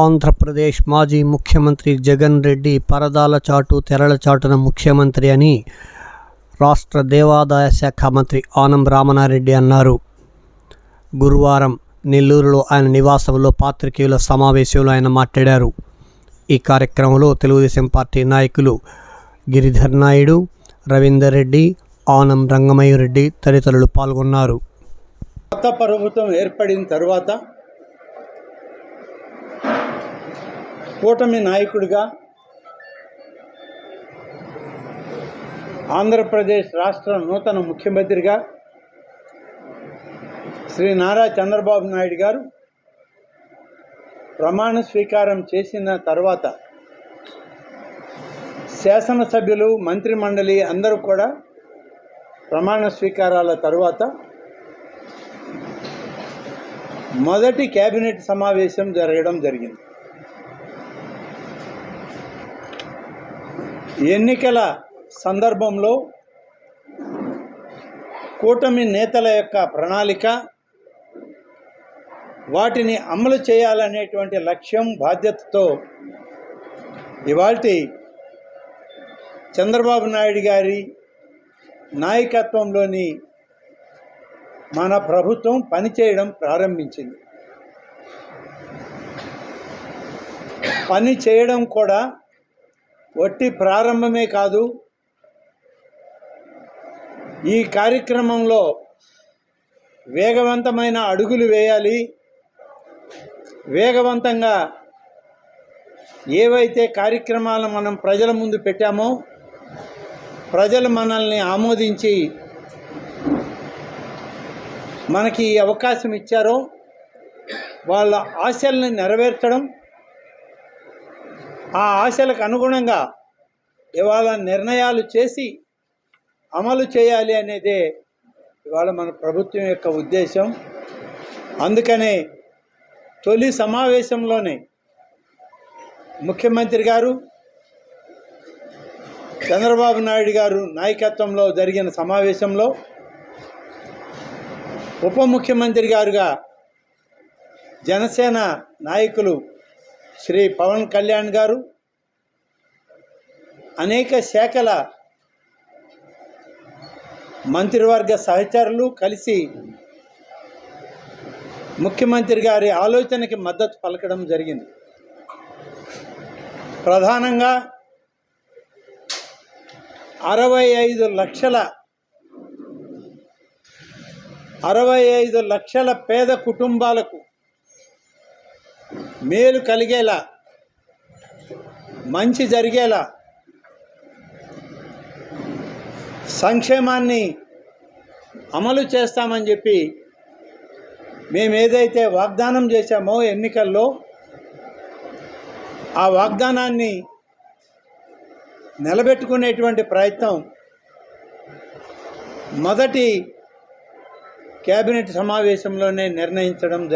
ఆంధ్రప్రదేశ్ మాజీ ముఖ్యమంత్రి జగన్ రెడ్డి పరదాల చాటు తెరల చాటున ముఖ్యమంత్రి అని రాష్ట్ర దేవాదాయ శాఖ మంత్రి ఆనం రామనారెడ్డి అన్నారు. గురువారం నెల్లూరులో ఆయన నివాసంలో పాత్రికేయుల సమావేశంలో ఆయన మాట్లాడారు. ఈ కార్యక్రమంలో తెలుగుదేశం పార్టీ నాయకులు గిరిధర్ నాయుడు రవీందర్ రెడ్డి ఆనం రంగమయ్య రెడ్డి తదితరులు పాల్గొన్నారు. కొత్త ప్రభుత్వం ఏర్పడిన తర్వాత కూటమి నాయకుడిగా ఆంధ్రప్రదేశ్ రాష్ట్ర నూతన ముఖ్యమంత్రిగా శ్రీ నారా చంద్రబాబు నాయుడు గారు ప్రమాణ స్వీకారం చేసిన తర్వాత శాసనసభ్యులు మంత్రిమండలి అందరూ కూడా ప్రమాణ స్వీకారాల తరువాత మొదటి కేబినెట్ సమావేశం జరగడం జరిగింది. ఎన్నికల సందర్భంలో కూటమి నేతల యొక్క ప్రణాళిక వాటిని అమలు చేయాలనేటువంటి లక్ష్యం బాధ్యతతో ఇవాల్టి చంద్రబాబు నాయుడు గారి నాయకత్వంలోని మన ప్రభుత్వం పనిచేయడం ప్రారంభించింది. పని చేయడం కూడా వట్టి ప్రారంభమే కాదు ఈ కార్యక్రమంలో వేగవంతమైన అడుగులు వేయాలి. వేగవంతంగా ఏవైతే కార్యక్రమాలు మనం ప్రజల ముందు పెట్టామో ప్రజలు మనల్ని ఆమోదించి మనకి ఈ అవకాశం ఇచ్చారో వాళ్ళ ఆశల్ని నెరవేర్చడం ఆ ఆశలకు అనుగుణంగా ఇవాళ నిర్ణయాలు చేసి అమలు చేయాలి అనేదే ఇవాళ మన ప్రభుత్వం యొక్క ఉద్దేశం. అందుకనే తొలి సమావేశంలోనే ముఖ్యమంత్రి గారు చంద్రబాబు నాయుడు గారు నాయకత్వంలో జరిగిన సమావేశంలో ఉప ముఖ్యమంత్రి గారుగా జనసేన నాయకులు శ్రీ పవన్ కళ్యాణ్ గారు అనేక శాఖల మంత్రివర్గ సహచరులు కలిసి ముఖ్యమంత్రి గారి ఆలోచనకి మద్దతు పలకడం జరిగింది. ప్రధానంగా అరవై ఐదు లక్షల అరవై ఐదు లక్షల పేద కుటుంబాలకు మేలు కలిగేలా మంచి జరిగేలా సంక్షేమాన్ని అమలు చేస్తామని చెప్పి మేము ఏదైతే వాగ్దానం చేశామో ఎన్నికల్లో ఆ వాగ్దానాన్ని నిలబెట్టుకునేటువంటి ప్రయత్నం మొదటి కేబినెట్ సమావేశంలోనే నిర్ణయించడం జరిగింది.